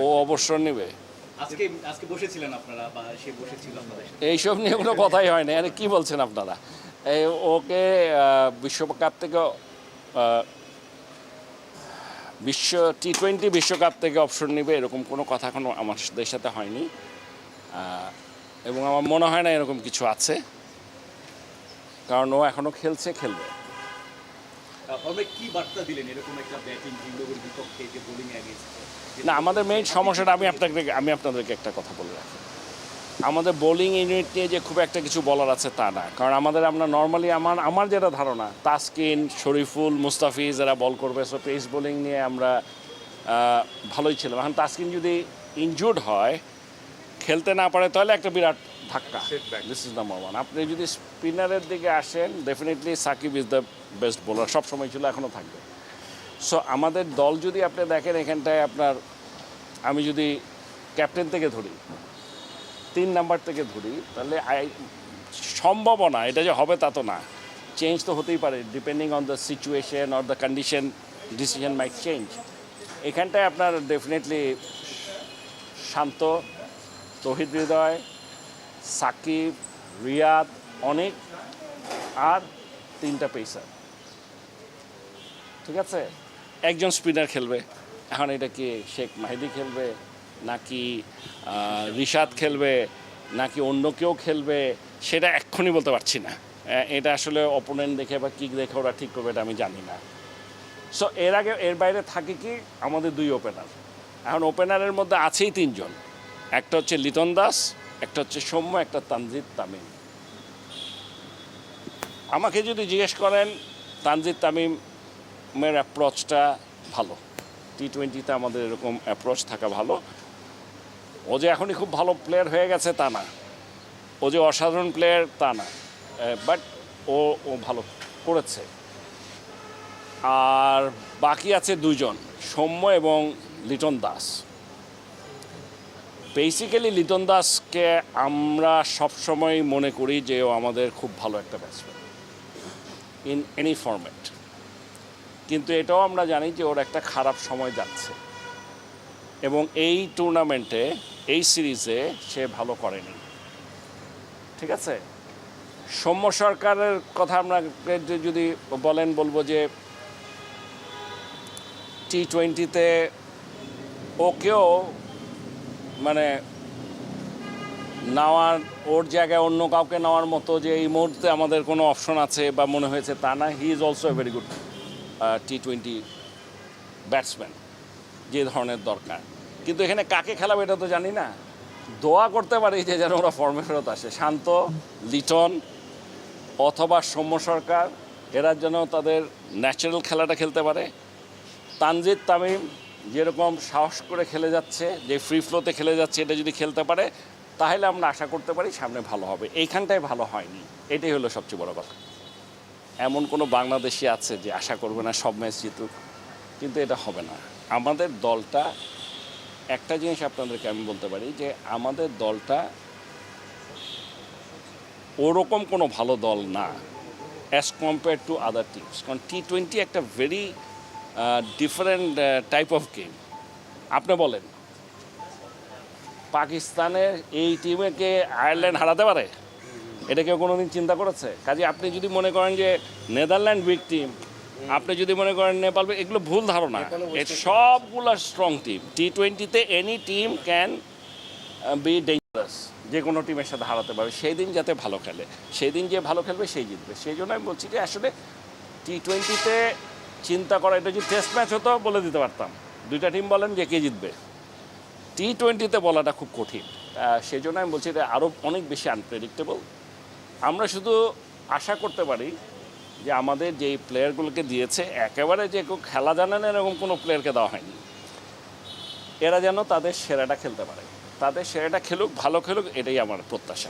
ও অবসর নেবে। আজকে আজকে বসেছিলেন আপনারা বা সে বসেছিল আপনাদের সাথে? এইসব নিয়ে কোনো কথাই হয় না। আরে কি বলছেন আপনারা? এই ওকে বিশ্বকাপ থেকে বিশ্ব টি টোয়েন্টি বিশ্বকাপ থেকে অপশন নেবে এরকম কোনো কথা এখনও আমাদের সাথে হয়নি। এবং আমার মনে হয় না এরকম কিছু আছে। কারণ ও এখনও খেলছে খেলবে। কি বার্তা দিলেন এরকম একটা ব্যাটিং জিম্বাবুর বিপক্ষে যে বোলিং না, আমাদের মেইন সমস্যাটা আমি আপনাকে, আমি আপনাদেরকে একটা কথা বলে রাখি। আমাদের বোলিং ইউনিট নিয়ে যে খুব একটা কিছু বলার আছে তা না। কারণ আমাদের আমরা নর্মালি আমার আমার যেটা ধারণা, তাসকিন, শরীফুল, মুস্তাফিজ এরা বল করবে সো পেস বোলিং নিয়ে আমরা ভালোই ছিলাম। এখন তাসকিন যদি ইনজুর্ড হয়, খেলতে না পারে, তাহলে একটা বিরাট ধাক্কা। দিস ইজ নাম্বার ওয়ান আপনি যদি স্পিনারের দিকে আসেন definitely Shakib is the best bowler সবসময় ছিল এখনও থাকবে। সো আমাদের দল যদি আপনি দেখেন এখানটায় আপনার আমি যদি ক্যাপ্টেন থেকে ধরি তিন নাম্বার থেকে ধরি তাহলে সম্ভাবনা এটা যে হবে তা তো না। চেঞ্জ তো হতেই পারে depending on the situation or the condition decision might change এখানটায় আপনার ডেফিনেটলি শান্ত তহিদ হৃদয় সাকিব, রিয়াদ, অনেক আর তিনটা পেসার ঠিক আছে? একজন স্পিনার খেলবে। এখন এটা কি শেখ মাহিদি খেলবে? নাকি রিশাদ খেলবে? নাকি অন্য কেউ খেলবে? সেটা এক্ষুনি বলতে পারছি না। এটা আসলে অপোনেন্ট দেখে বা কিক দেখে ওরা ঠিক করবে এটা আমি জানি না। সো এর আগে, এর বাইরে থাকে কি? আমাদের দুই ওপেনার এখন ওপেনারের মধ্যে আছেই তিনজন। একটা হচ্ছে লিটন দাস একটা হচ্ছে সৌম্য, একটা তানজিদ তামিম। আমাকে যদি জিজ্ঞেস করেন, তানজিদ তামিমের অ্যাপ্রোচটা ভালো। টি টোয়েন্টিতে আমাদের এরকম অ্যাপ্রোচ থাকা ভালো। ও যে এখনই খুব ভালো প্লেয়ার হয়ে গেছে, তা না। ও যে অসাধারণ প্লেয়ার, তা না। বাট ও ও ভালো করেছে। আর বাকি আছে দুজন সৌম্য এবং লিটন দাস। বেসিক্যালি লিটন দাসকে আমরা সবসময় মনে করি যে ও আমাদের খুব ভালো একটা ব্যাটসম্যান ইন এনি ফরম্যাট কিন্তু এটাও আমরা জানি যে ওর একটা খারাপ সময় যাচ্ছে। এবং এই টুর্নামেন্টে এই সিরিজে সে ভালো করেনি। ঠিক আছে? সৌম্য সরকারের কথা আমরা যদি বলেন, বলব যে টি টোয়েন্টিতে ওকেও মানে নেওয়ার, ওর জায়গায় অন্য কাউকে নেওয়ার মতো যে এই মুহূর্তে আমাদের কোনো অপশন আছে বা মনে হয়েছে তা না he is also a very good T twenty batsman যে ধরনের দরকার। কিন্তু এখানে কাকে খেলাবে এটা তো জানি না। দোয়া করতে পারি যে যেন ওরা ফর্মে ফেরত আসে। শান্ত, লিটন, অথবা সৌম্য সরকার, এরা যেন তাদের ন্যাচারাল খেলাটা খেলতে পারে। তানজিদ তামিম যেরকম সাহস করে খেলে যাচ্ছে, যে ফ্রি ফ্লোতে খেলে যাচ্ছে, এটা যদি খেলতে পারে, তাহলে আমরা আশা করতে পারি সামনে ভালো হবে। এইখানটায় ভালো হয়নি। এটাই হলো সবচেয়ে বড় কথা। এমন কোনো বাংলাদেশি আছে যে আশা করবে না সব ম্যাচ জিতুক? কিন্তু এটা হবে না। আমাদের দলটা, একটা জিনিস আপনাদেরকে আমি বলতে পারি যে আমাদের দলটা ওরকম কোনো ভালো দল না as compare to other teams কারণ টি টোয়েন্টি একটা very different type of game আপনি বলেন পাকিস্তানের এই টিমেকে আয়ারল্যান্ড হারাতে পারে? এটা কেউ কোনোদিন চিন্তা করেছে? কাজে আপনি যদি মনে করেন যে নেদারল্যান্ড উইক টিম আপনি যদি মনে করেন নেপাল এগুলো ভুল ধারণা। সবগুলো স্ট্রং টিম টি টোয়েন্টিতে any team can be dangerous যে কোনো টিমের সাথে হারাতে পারবে। সেই দিন যাতে ভালো খেলে। সেই দিন যে ভালো খেলবে সেই জিতবে। সেই জন্য আমি বলছি যে আসলে টি টোয়েন্টিতে চিন্তা করা, এটা যদি টেস্ট ম্যাচ হতো, বলে দিতে পারতাম। দুইটা টিম বলেন, যে কে জিতবে। টি টোয়েন্টিতে বলাটা খুব কঠিন। সেই জন্য আমি বলছি, এটা আরও অনেক বেশি আনপ্রেডিক্টেবল আমরা শুধু আশা করতে পারি যে আমাদের যেই প্লেয়ারগুলোকে দিয়েছে, একেবারে যে কেউ খেলা জানে না, এরকম কোনো প্লেয়ারকে দেওয়া হয়নি। এরা যেন তাদের সেরাটা খেলতে পারে। তাদের সেরাটা খেলুক, ভালো খেলুক, এটাই আমার প্রত্যাশা।